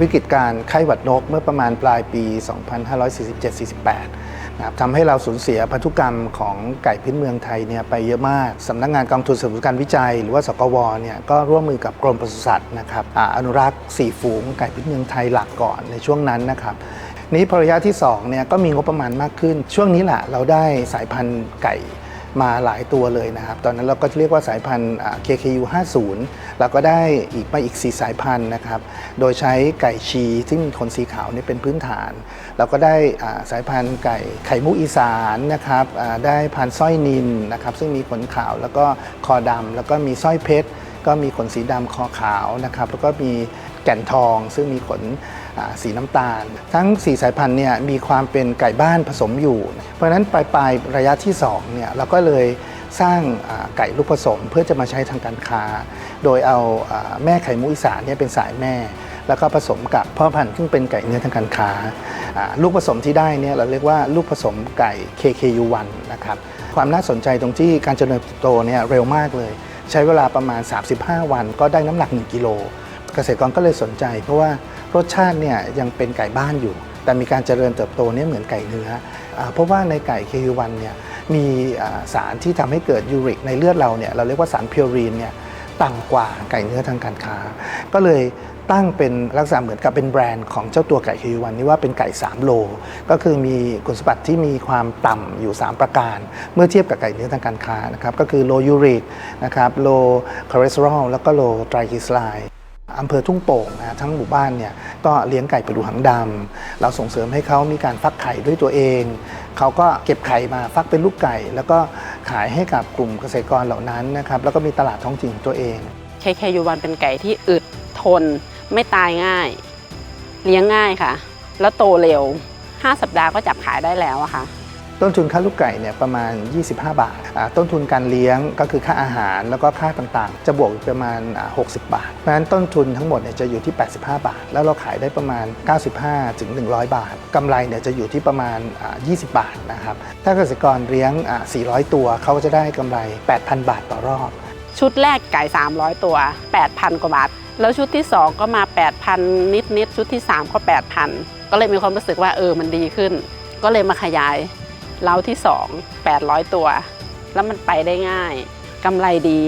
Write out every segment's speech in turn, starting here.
วิกฤตการไข้หวัดนกเมื่อประมาณปลายปี 2547-48 นะครับทำให้เราสูญเสียพันธุกรรมของไก่พื้นเมืองไทยเนี่ยไปเยอะมากสำนักงานกองทุนสนับสนุนการวิจัย หรือว่าสกวเนี่ยก็ร่วมมือกับกรมปศุสัตว์นะครับอาอนุรักษ์สี่ฝูงไก่พื้นเมืองไทยหลักก่อนในช่วงนั้นนะครับนี้พอระยะที่2เนี่ยก็มีงบประมาณมากขึ้น ช่วงนี้แหละเราได้สายพันธุ์ไก่ มาหลายตัวเลยนะครับ ตอนนั้นเราก็เรียกว่าสายพันธุ์ KKU 50เราก็ได้อีกมาอีก 4 สายพันธุ์นะครับ โดยใช้ไก่ชีที่มีขนสีขาวเนี่เป็นพื้นฐาน เราก็ได้สายพันธุ์ไก่ไข่มุกอีสานนะครับได้พันธุ์สร้อยนินนะครับซึ่งมีขนขาวแล้วก็คอดำแล้วก็มีสร้อยเพชร ก็มีขนสีดำคอขาวนะครับแล้วก็มีแก่นทองซึ่งมีขนสีน้ำตาล ทั้ง 4 สายพันธุ์เนี่ยมีความเป็นไก่บ้านผสมอยู่ เพราะฉะนั้นปลายปลายระยะที่2เนี่ยเราก็เลยสร้างไก่ลูกผสมเพื่อจะมาใช้ทางการค้า โดยเอาแม่ไข่มุกอีสานเนี่ยเป็นสายแม่ แล้วก็ผสมกับพ่อพันธุ์ซึ่งเป็นไก่เนื้อทางการค้าอ่าลูกผสมที่ได้เนี่ยเราเรียกว่าลูกผสมไก่ KKU1 นะครับความน่าสนใจตรงที่การเจริญเติบโตเนี่ยเร็วมากเลย ใช้เวลาประมาณ 35 วัน ก็ได้น้ำหนัก 1 กิโล เกษตรกรก็เลยสนใจ เพราะว่ารสชาติเนี่ยยังเป็นไก่บ้านอยู่ แต่มีการเจริญเติบโตเนี่ยเหมือนไก่เนื้ออเพราะว่าในไก่ KU1 เนี่ยมีสารที่ทำให้เกิดยูริกในเลือดเราเนี่ยเราเรียกว่าสารพิวรีนเนี่ย ต่ำกว่าไก่เนื้อทางการค้า ก็เลยตั้งเป็นลักษณะเหมือนกับเป็นแบรนด์ของเจ้าตัวไก่คีวันนี้ว่าเป็นไก่ 3 โล ก็คือมีคุณสมบัติที่มีความต่ำอยู่ 3 ประการ เมื่อเทียบกับไก่เนื้อทางการค้านะครับก็คือโลยูริกนะครับโลคอเลสเตอรอลแล้วก็โลไตรกลีเซอไรด์ อำเภอทุ่งโป่งนะทั้งหมู่บ้านเนี่ยก็เลี้ยงไก่ประดูหางดำเราส่งเสริมให้เขามีการฟักไข่ด้วยตัวเอง เขาก็เก็บไข่มาฟักเป็นลูกไก่ แล้วก็ขายให้กับกลุ่มเกษตรกรเหล่านั้นนะครับแล้วก็มีตลาดท้องถิ่นของตัวเอง KKU1 เป็นไก่ที่อึดทน ไม่ตายง่าย เลี้ยงง่ายค่ะ แล้วโตเร็ว 5 สัปดาห์ก็จับขายได้แล้วอะค่ะ ต้นทุนค่าลูกไก่เนี่ยประมาณ 25 บาทอ่าต้นทุนการเลี้ยงก็คือค่าอาหารแล้วก็ค่าต่างๆ จะบวกประมาณ 60 บาท เพราะฉะนั้นต้นทุนทั้งหมดเนี่ยจะอยู่ที่ 85 บาท แล้วเราขายได้ประมาณ 95ถึง100 บาท กำไรเนี่ยจะอยู่ที่ประมาณอ่า20 บาทนะครับ ถ้าเกษตรกรเลี้ยงอ่า400 ตัวเขาจะได้กำไร 8,000 บาทต่อรอบ ชุดแรกไก่ 300 ตัว 8,000 กว่าบาท แล้วชุดที่ 2 ก็มา 8,000 นิดนิดๆชุดที่ 3 ก็ 8,000 ก็เลยมีความรู้สึกว่าเออมันดีขึ้น ก็เลยมาขยาย เล้าที่ 2 800 ตัว แล้วมันไปได้ง่ายกำไรดี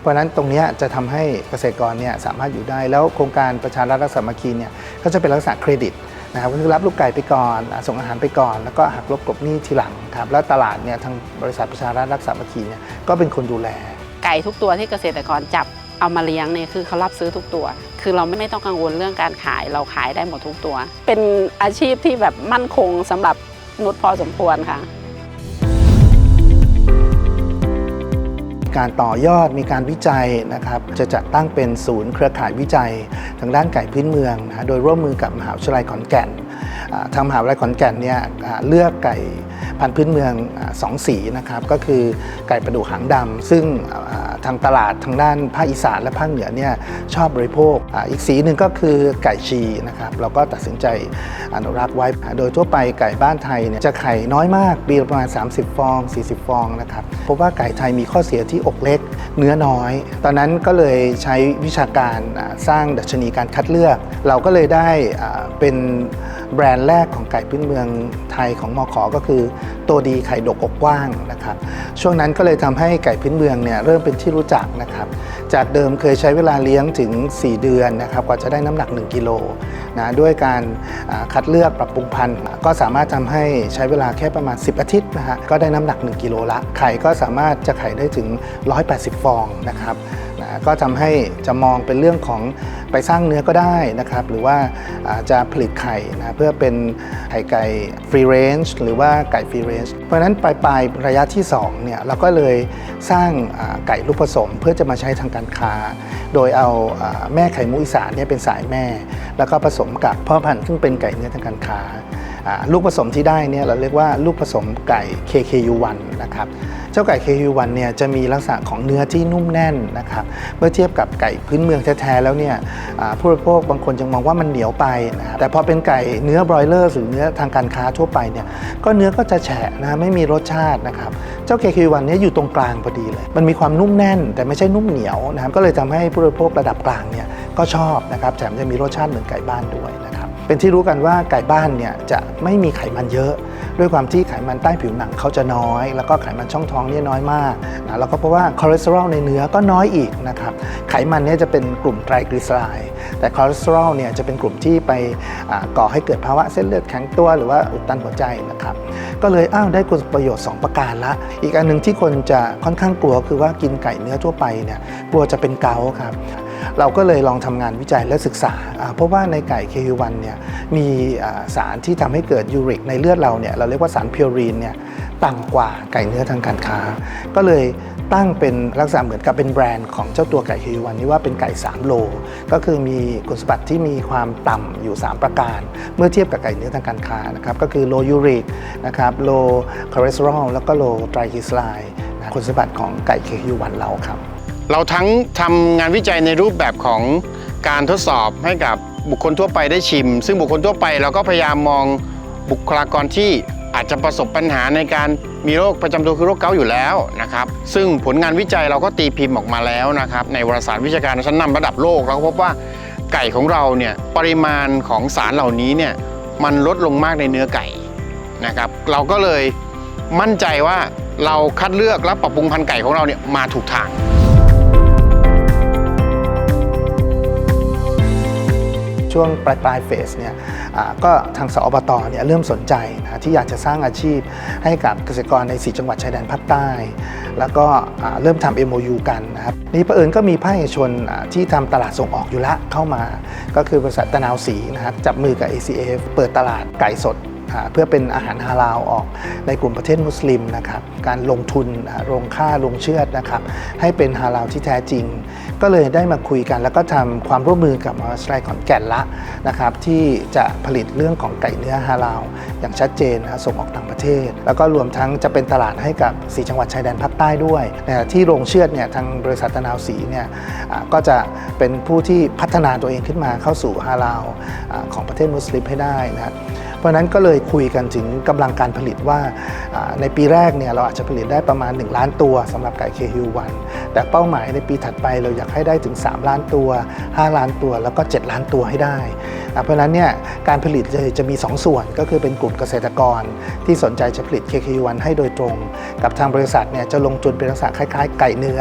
เพราะนั้นตรงนี้จะทำให้เกษตรกรเนี่ยสามารถอยู่ได้ แล้วโครงการประชารัฐรักสามัคคีเนี่ยก็จะเป็นลักษณะเครดิตนะครับก็คือรับลูกไก่ไปก่อนส่งอาหารไปก่อน แล้วก็หักลบกลบหนี้ทีหลังครับแล้วตลาดเนี่ยทางบริษัทประชารัฐรักสามัคคีเนี่ยก็เป็นคนดูแล ไก่ทุกตัวที่เกษตรกรจับเอามาเลี้ยงเนี่ยคือเขารับซื้อทุกตัว คือเราไม่ไม่ต้องกังวลเรื่องการขายเราขายได้หมดทุกตัว เป็นอาชีพที่แบบมั่นคงสำหรับ นุชพอสมควรค่ะ การต่อยอดมีการวิจัยนะครับ จะจัดตั้งเป็นศูนย์เครือข่ายวิจัย ทางด้านไก่พื้นเมืองนะโดยร่วมมือกับมหาวิทยาลัยขอนแก่นทางมหาวิทยาลัยขอนแก่นเนี่ยเลือกไก่ พันธุ์พื้นเมืองสองสีนะครับก็คือไก่ประดูหางดำซึ่งทางตลาดทางด้านภาคอีสานและภาคเหนือเนี่ยชอบบริโภคออีกสีหนึ่งก็คือไก่ชีนะครับเราก็ตัดสินใจอนุรักษ์ไว้ โดยทั่วไปไก่บ้านไทยเนี่ยจะไข่น้อยมากปีประมาณ 30 ฟอง 40 ฟองนะครับเพราะว่าไก่ไทยมีข้อเสียที่อกเล็กเนื้อน้อย ตอนนั้นก็เลยใช้วิชาการสร้างดัชนีการคัดเลือก เราก็เลยได้เป็นแบรนด์แรกของไก่พื้นเมืองไทยของมอขอก็คือตัวดีไข่ดกอกกว้างนะครับ ช่วงนั้นก็เลยทำให้ไก่พื้นเมืองเนี่ยเริ่มเป็นที่รู้จักนะครับ จากเดิมเคยใช้เวลาเลี้ยงถึง 4 เดือนนะครับกว่าจะได้น้ำหนัก 1 กิโลนะด้วยการคัดเลือกปรับปรุงพันธุ์ก็สามารถทำให้ใช้เวลาแค่ประมาณ 10 อาทิตย์นะฮะก็ได้น้ำหนัก 1 กิโลละไข่ก็สามารถจะไข่ได้ถึง 180 ฟองนะครับ ก็ทำให้จะมองเป็นเรื่องของไปสร้างเนื้อก็ได้นะครับหรือว่าจะผลิตไข่นะเพื่อเป็นไข่ไก่ฟรีเรนจ์หรือว่าไก่ฟรีเรนจ์เพราะฉะนั้นปลายปลายระยะที่2เนี่ยเราก็เลยสร้างไก่ลูกผสมเพื่อจะมาใช้ทางการค้า โดยเอาแม่ไข่มุกอีสานเนี่ยเป็นสายแม่ แล้วก็ผสมกับพ่อพันธุ์ซึ่งเป็นไก่เนื้อทางการค้า ลูกผสมที่ได้เนี่ยเราเรียกว่าลูกผสมไก่ KKU1 นะครับเจ้าไก่ KKU1 เนี่ยจะมีลักษณะของเนื้อที่นุ่มแน่นนะครับเมื่อเทียบกับไก่พื้นเมืองแท้ๆแล้วเนี่ยผู้บริโภคบางคนยังมองว่ามันเหนียวไปนะครับแต่พอเป็นไก่เนื้อบรอยเลอร์หรือเนื้อทางการค้าทั่วไปเนี่ยก็เนื้อก็จะแฉะนะไม่มีรสชาตินะครับเจ้า KKU1 เนี่ยอยู่ตรงกลางพอดีเลย มันมีความนุ่มแน่น แต่ไม่ใช่นุ่มเหนียวนะครับก็เลยทำให้ผู้บริโภคระดับกลางเนี่ยก็ชอบนะครับแถมจะมีรสชาติเหมือนไก่บ้านด้วยนะ เป็นที่รู้กันว่าไก่บ้านเนี่ยจะไม่มีไขมันเยอะ ด้วยความที่ไขมันใต้ผิวหนังเขาจะน้อย แล้วก็ไขมันช่องท้องเนี่ยน้อยมากนะแล้วก็เพราะว่าคอเลสเตอรอลในเนื้อก็น้อยอีกนะครับไขมันเนี่ยจะเป็นกลุ่มไตรกลีเซอไรด์แต่คอเลสเตอรอลเนี่ยจะเป็นกลุ่มที่ไปก่อให้เกิดภาวะเส้นเลือดแข็งตัวหรือว่าอุดตันหัวใจนะครับก็เลยอ้าวได้คุณประโยชน์ 2 ประการละ อีกอันหนึ่งที่คนจะค่อนข้างกลัวคือว่ากินไก่เนื้อทั่วไปเนี่ยกลัวจะเป็นเกาครับ เราก็เลยลองทำงานวิจัยและศึกษา เพราะว่าในไก่ KU1 เนี่ยมีสารที่ทำให้เกิดยูริกในเลือดเราเนี่ยเราเรียกว่าสารพิวรีนเนี่ยต่ำกว่าไก่เนื้อทางการค้า ก็เลยตั้งเป็นลักษณะเหมือนกับเป็นแบรนด์ของเจ้าตัวไก่ KU1 นี้ว่าเป็นไก่ 3 โล ก็คือมีคุณสมบัติที่มีความต่ำอยู่ 3 ประการ เมื่อเทียบกับไก่เนื้อทางการค้านะครับก็คือ low uric นะครับ low cholesterol แล้วก็ low triglyceride นะคุณสมบัติของไก่ KU1 เราครับ เราทั้งทำงานวิจัยในรูปแบบของการทดสอบให้กับบุคคลทั่วไปได้ชิม ซึ่งบุคคลทั่วไปเราก็พยายามมองบุคลากรที่อาจจะประสบปัญหาในการมีโรคประจำตัวคือโรคเกาต์อยู่แล้วนะครับ ซึ่งผลงานวิจัยเราก็ตีพิมพ์ออกมาแล้วนะครับ ในวารสารวิชาการชั้นนำระดับโลกเราก็พบว่าไก่ของเราเนี่ยปริมาณของสารเหล่านี้เนี่ยมันลดลงมากในเนื้อไก่นะครับ เราก็เลยมั่นใจว่าเราคัดเลือกและปรับปรุงพันธุ์ไก่ของเราเนี่ยมาถูกทาง ช่วงปลายปลายเฟสเนี่ยก็ทางสอบตเนี่ยเริ่มสนใจนะที่อยากจะสร้างอาชีพให้กับเกษตรกรใน 4 จังหวัดชายแดนภาคใต้ แล้วก็เริ่มทำ MOU กันนะครับนี่เผอิญก็มีภาคเอกชนที่ทำตลาดส่งออกอยู่ละเข้ามา ก็คือบริษัทตะนาวสีนะครับจับมือกับ ACF เปิดตลาดไก่สด เพื่อเป็นอาหารฮาลาลออกในกลุ่มประเทศมุสลิมนะครับการลงทุนอ่าโรงฆ่าโรงเชือดนะครับให้เป็นฮาลาลที่แท้จริง ก็เลยได้มาคุยกัน แล้วก็ทำความร่วมมือกับมหาวิทยาลัยขอนแก่นละนะครับที่จะผลิตเรื่องของไก่เนื้อฮาลาลอย่างชัดเจนนะส่งออกต่างประเทศ แล้วก็รวมทั้งจะเป็นตลาดให้กับ4จังหวัดชายแดนภาคใต้ด้วยนะที่โรงเชือดเนี่ยทางบริษัทตะนาวสีเนี่ยก็จะเป็นผู้ที่พัฒนาตัวเองขึ้นมาเข้าสู่ฮาลาลของประเทศมุสลิมให้ได้นะครับ เพราะนั้นก็เลยคุยกันถึงกำลังการผลิตว่าในปีแรกเนี่ยเราอาจจะผลิตได้ประมาณ 1 ล้านตัวสำหรับไก่เคฮิวันแต่เป้าหมายในปีถัดไปเราอยากให้ได้ถึง 3 ล้านตัว 5 ล้านตัวแล้วก็ 7 ล้านตัวให้ได้ เพราะฉะนั้นเนี่ยการผลิตจะมี 2 ส่วนก็คือเป็นกลุ่มเกษตรกร ที่สนใจจะผลิต KK1 ให้โดยตรง กับทางบริษัทเนี่ยจะลงทุนเป็นลักษณะคล้ายๆ ไก่เนื้อ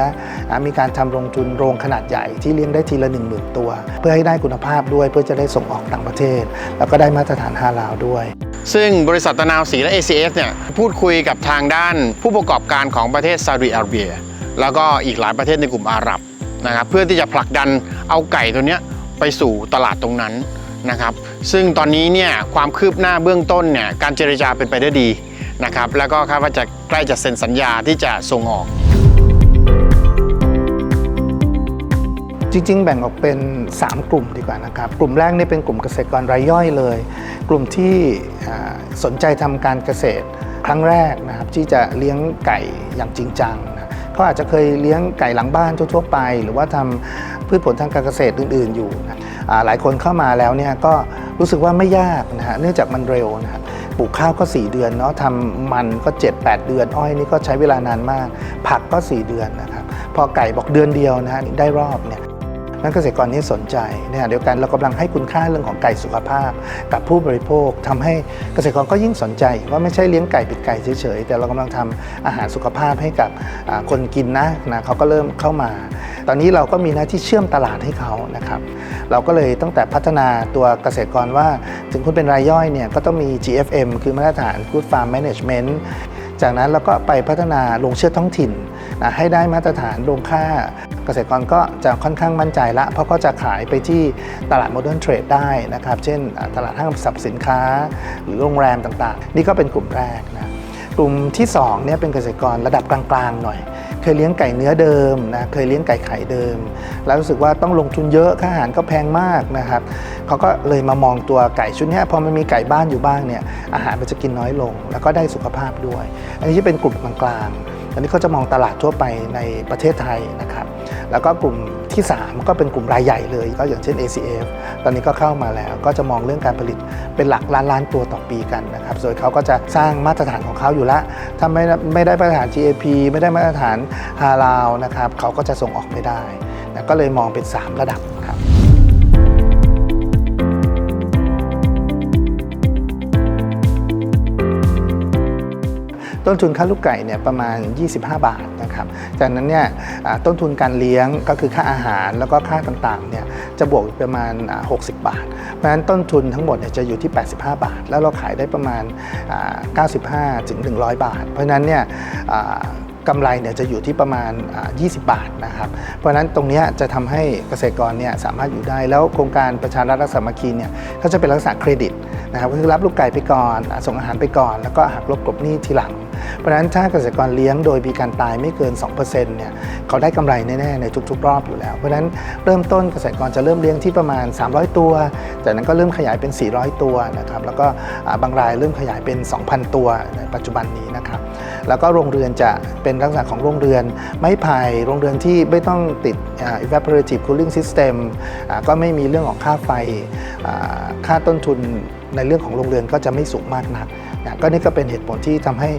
อมีการทำลงทุนโรงขนาดใหญ่ที่เลี้ยงได้ทีละ 1 0,000 ตัว เพื่อให้ได้คุณภาพด้วยเพื่อจะได้ส่งออกต่างประเทศ แล้วก็ได้มาตรฐานฮาลาลด้วย ซึ่งบริษัทตะนาวสีและ ACF เนี่ยพูดคุยกับทางด้านผู้ประกอบการของประเทศซาอุดิอาระเบีย แล้วก็อีกหลายประเทศในกลุ่มอาหรับนะครับเพื่อที่จะผลักดันเอาไก่ตัวเนี้ยไปสู่ตลาดตรงนั้น นะครับซึ่งตอนนี้เนี่ยความคืบหน้าเบื้องต้นเนี่ยการเจรจาเป็นไปได้ดีนะครับแล้วก็คาดว่าจะใกล้จะเซ็นสัญญาที่จะส่งออก จริง ๆ แบ่งออกเป็น 3 กลุ่มดีกว่านะครับ กลุ่มแรกนี่เป็นกลุ่มเกษตรกรรายย่อยเลย กลุ่มที่สนใจทำการเกษตรครั้งแรกนะครับที่จะเลี้ยงไก่อย่างจริงจังนะเขาอาจจะเคยเลี้ยงไก่หลังบ้านทั่วๆไป หรือว่าทำพืชผลทางการเกษตรอื่น ๆอยู่นะ หลายคนเข้ามาแล้วเนี่ยก็รู้สึกว่าไม่ยากนะฮะเนื่องจากมันเร็วนะฮะปลูกข้าวก็ 4 เดือนเนาะทำมันก็ 7-8 เดือน อ้อยนี่ก็ใช้เวลานานมาก ผักก็ 4 เดือนนะครับพอไก่บอกเดือนเดียวนะฮะได้รอบเนี่ย นักเกษตรกรนี่สนใจเนี่ยเดียวกันเรากำลังให้คุณค่าเรื่องของไก่สุขภาพ กับผู้บริโภคทำให้เกษตรกรก็ยิ่งสนใจ ว่าไม่ใช่เลี้ยงไก่เป็ดไก่เฉยๆ แต่เรากำลังทำอาหารสุขภาพให้กับคนกินนะนะเขาก็เริ่มเข้ามา ตอนนี้เราก็มีหน้าที่เชื่อมตลาดให้เขานะครับ เราก็เลยตั้งแต่พัฒนาตัวเกษตรกรว่า ถึงคุณเป็นรายย่อยเนี่ยก็ต้องมี GFM คือมาตรฐาน Good Farm Management จากนั้นเราก็ไปพัฒนาโรงเชื่อท้องถิ่น นะให้ได้มาตรฐานโรงค่าเกษตรกรก็จะค่อนข้างมั่นใจละ เพราะก็จะขายไปที่ตลาดโมเดิร์นเทรดได้นะครับ เช่นตลาดห้างสรรพสินค้า หรือโรงแรมต่างๆ นี่ก็เป็นกลุ่มแรกนะกลุ่มที่2เนี่ยเป็นเกษตรกรระดับกลางๆหน่อย เคยเลี้ยงไก่เนื้อเดิมนะเคยเลี้ยงไก่ไข่เดิม แล้วรู้สึกว่าต้องลงทุนเยอะค่าอาหารก็แพงมากนะครับเขาก็เลยมามองตัวไก่ชุดนี้พอมันมีไก่บ้านอยู่บ้างเนี่ยอาหารมันจะกินน้อยลง แล้วก็ได้สุขภาพด้วย อันนี้จะเป็นกลุ่มกลางๆ อันนี้เขาจะมองตลาดทั่วไปในประเทศไทยนะครับ แล้วก็กลุ่มที่ 3 ก็เป็นกลุ่มรายใหญ่เลย ก็อย่างเช่น ACF ตอนนี้ก็เข้ามาแล้ว ก็จะมองเรื่องการผลิตเป็นหลักล้านล้านตัวต่อปีกันนะครับ โดยเขาก็จะสร้างมาตรฐานของเขาอยู่แล้วถ้าไม่ไม่ได้มาตรฐาน GAP ไม่ได้มาตรฐานฮาลาลนะครับ เขาก็จะส่งออกไม่ได้นะก็เลยมองเป็น 3 ระดับ ต้นทุนค่าลูกไก่เนี่ยประมาณ 25 บาทนะครับ จากนั้นเนี่ยต้นทุนการเลี้ยงก็คือค่าอาหารแล้วก็ค่าต่างๆเนี่ยจะบวกประมาณ 60 บาท เพราะฉะนั้นต้นทุนทั้งหมดเนี่ยจะอยู่ที่ 85 บาท แล้วเราขายได้ประมาณอ่า95ถึง100 บาท เพราะฉะนั้นเนี่ยกำไรเนี่ยจะอยู่ที่ประมาณอ่า20 บาทนะครับ เพราะฉะนั้นตรงนี้จะทำให้เกษตรกรเนี่ยสามารถอยู่ได้ แล้วโครงการประชารัฐรักสามัคคีเนี่ยก็จะเป็นลักษณะเครดิต นะครับก็คือรับลูกไก่ไปก่อนส่งอาหารไปก่อน แล้วก็หักลบกลบหนี้ทีหลัง เพราะฉะนั้นถ้าเกษตรกรเลี้ยงโดยมีการตายไม่เกิน 2%เนี่ยเขาได้กำไรแน่ๆในทุกๆ รอบอยู่แล้ว เพราะฉะนั้นเริ่มต้นเกษตรกรจะเริ่มเลี้ยงที่ประมาณ 300 ตัว จากนั้นก็เริ่มขยายเป็น 400 ตัวนะครับแล้วก็บางรายเริ่มขยายเป็น 2,000 ตัวในปัจจุบันนี้นะครับแล้วก็โรงเรือนจะเป็นลักษณะของโรงเรือนไม้ไผ่โรงเรือนที่ไม่ต้องติด evaporative cooling system ก็ไม่มีเรื่องของค่าไฟค่าต้นทุน ในเรื่องของโรงเรือนก็จะไม่สูงมากนักนะก็นี่ก็เป็นเหตุผลที่ทำให้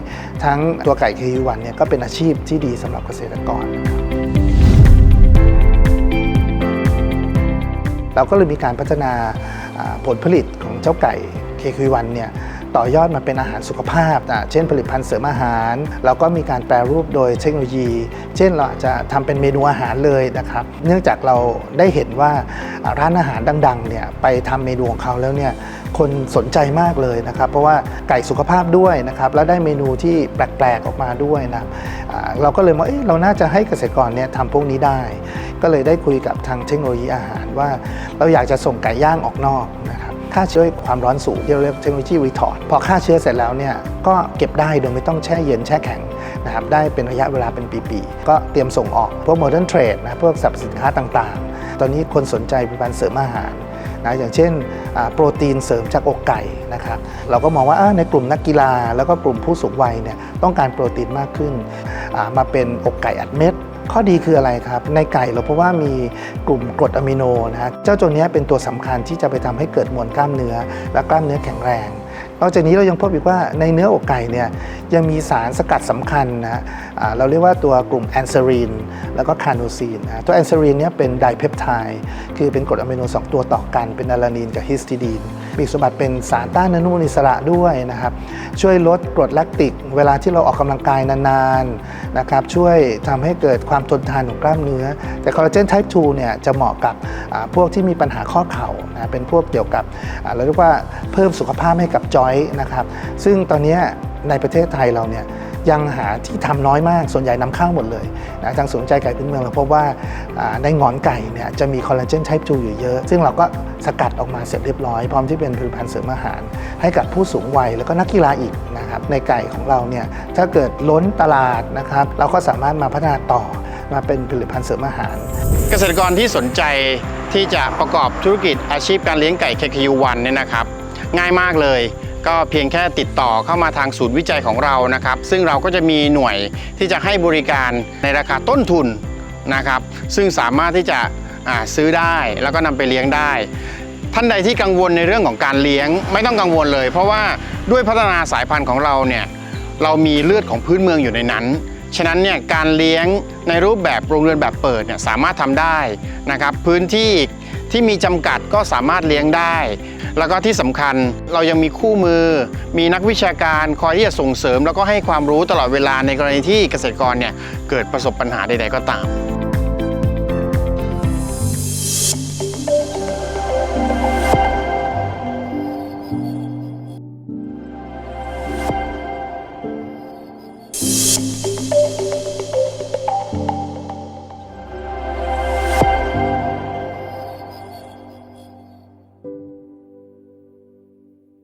ทั้งตัวไก่เคยูวันเนี่ยก็เป็นอาชีพที่ดีสำหรับเกษตรกร เราก็เลยมีการพัฒนาผลผลิตของเจ้าไก่เคยูวันเนี่ย ต่อยอดมาเป็นอาหารสุขภาพอะเช่นผลิตภัณฑ์เสริมอาหารเราก็มีการแปรรูปโดยเทคโนโลยี เช่นเราอาจจะทำเป็นเมนูอาหารเลยนะครับ เนื่องจากเราได้เห็นว่าร้านอาหารดังๆเนี่ยไปทำเมนูของเขาแล้วเนี่ยคนสนใจมากเลยนะครับ เพราะว่าไก่สุขภาพด้วยนะครับ แล้วได้เมนูที่แปลกๆออกมาด้วยนะเราก็เลยมองเอ๊ะเราน่าจะให้เกษตรกรเนี่ยทำพวกนี้ได้ ก็เลยได้คุยกับทางเทคโนโลยีอาหารว่า เราอยากจะส่งไก่ย่างออกนอกนะครับ ฆ่าเชื้อความร้อนสูงที่เราเรียกเทคโนโลยีรีทอร์ดพอฆ่าเชื้อเสร็จแล้วเนี่ยก็เก็บได้โดยไม่ต้องแช่เย็นแช่แข็งนะครับได้เป็นระยะเวลาเป็นปีๆ ก็เตรียมส่งออกพวกโมเดิร์นเทรดนะพวกสรรพสินค้าต่างๆ ตอนนี้คนสนใจผลิตภัณฑ์เสริมอาหารนะอย่างเช่นโปรตีนเสริมจากอกไก่นะครับเราก็มองว่าในกลุ่มนักกีฬาแล้วก็กลุ่มผู้สูงวัยเนี่ยต้องการโปรตีนมากขึ้น มาเป็นอกไก่อัดเม็ด ข้อดีคืออะไรครับ ในไก่เราเพราะว่ามีกลุ่มกรดอะมิโนนะฮะเจ้าตัวนี้เป็นตัวสำคัญที่จะไปทำให้เกิดมวลกล้ามเนื้อ และกล้ามเนื้อแข็งแรงนอกจากนี้เรายังพบอีกว่าในเนื้ออกไก่เนี่ยยังมีสารสกัดสำคัญนะอ่าเราเรียกว่าตัวกลุ่มแอนเซรีนแล้วก็คาโนซีนนะตัวแอนเซรีนเนี่ยเป็นไดเพปไทด์คือเป็นกรดอะมิโน2ตัวต่อกันเป็นอะลานีนกับฮิสติดีน มีสมบัติเป็นสารต้านอนุมูลอิสระด้วยนะครับ ช่วยลดกรดแลคติก เวลาที่เราออกกำลังกายนานๆนะครับช่วยทำให้เกิดความทนทานของกล้ามเนื้อ แต่คอลลาเจนไทป์ 2 เนี่ยจะเหมาะกับพวกที่มีปัญหาข้อเข่านะเป็นพวกเกี่ยวกับเราเรียกว่าเพิ่มสุขภาพให้กับจอยนะครับซึ่งตอนนี้ในประเทศไทยเราเนี่ย ยังหาที่ทำน้อยมาก ส่วนใหญ่นำเข้าหมดเลยนะทางศูนย์ใจไก่พื้นเมืองเราพบว่าอ่าในงอนไก่เนี่ยจะมีคอลลาเจน type 2อยู่เยอะ ซึ่งเราก็สกัดออกมาเสร็จเรียบร้อย พร้อมที่เป็นผลิตภัณฑ์เสริมอาหาร ให้กับผู้สูงวัยแล้วก็นักกีฬาอีกนะครับในไก่ของเราเนี่ยถ้าเกิดล้นตลาดนะครับเราก็สามารถมาพัฒนาต่อมาเป็นผลิตภัณฑ์เสริมอาหาร เกษตรกรที่สนใจที่จะประกอบธุรกิจอาชีพการเลี้ยงไก่ KQ1 เนี่ยนะครับ ง่ายมากเลย ก็เพียงแค่ติดต่อเข้ามาทางศูนย์วิจัยของเรานะครับ ซึ่งเราก็จะมีหน่วยที่จะให้บริการในราคาต้นทุนนะครับ ซึ่งสามารถที่จะซื้อได้แล้วก็นำไปเลี้ยงได้ ท่านใดที่กังวลในเรื่องของการเลี้ยงไม่ต้องกังวลเลย เพราะว่าด้วยพัฒนาสายพันธุ์ของเราเนี่ยเรามีเลือดของพื้นเมืองอยู่ในนั้นฉะนั้นเนี่ยการเลี้ยงในรูปแบบโรงเรือนแบบเปิดเนี่ยสามารถทำได้นะครับ พื้นที่ที่มีจำกัดก็สามารถเลี้ยงได้ แล้วก็ที่สำคัญเรายังมีคู่มือ มีนักวิชาการคอยที่จะส่งเสริม แล้วก็ให้ความรู้ตลอดเวลาในกรณีที่เกษตรกรเนี่ยเกิดประสบปัญหาใดๆก็ตาม